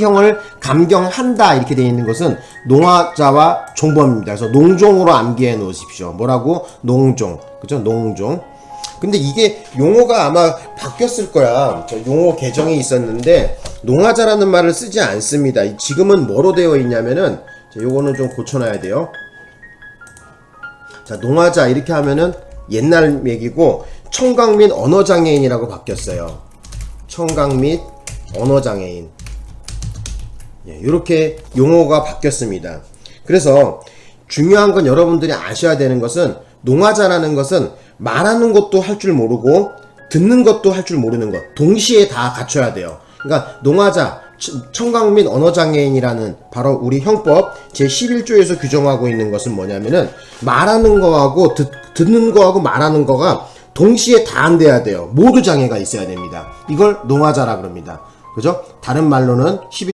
형을 감경한다 이렇게 되어 있는 것은 농화자와 종범입니다. 그래서 농종으로 암기해 놓으십시오. 뭐라고? 농종. 그죠? 농종. 근데 이게 용어가 아마 바뀌었을 거야. 저 용어 개정이 있었는데 농화자라는 말을 쓰지 않습니다. 지금은 뭐로 되어 있냐면은 자, 요거는 좀 고쳐놔야 돼요. 자, 농화자 이렇게 하면은 옛날 얘기고 청각 및 언어 장애인이라고 바뀌었어요. 청각 및 언어 장애인. 예, 이렇게 용어가 바뀌었습니다. 그래서 중요한 건 여러분들이 아셔야 되는 것은 농화자라는 것은 말하는 것도 할 줄 모르고 듣는 것도 할 줄 모르는 것 동시에 다 갖춰야 돼요. 그러니까 농화자 청- 청각 및 언어 장애인이라는 바로 우리 형법 제 11조에서 규정하고 있는 것은 뭐냐면은 말하는 거하고 듣, 듣는 거하고 말하는 거가 동시에 다 안 돼야 돼요. 모두 장애가 있어야 됩니다. 이걸 농화자라 그럽니다. 그죠? 다른 말로는 11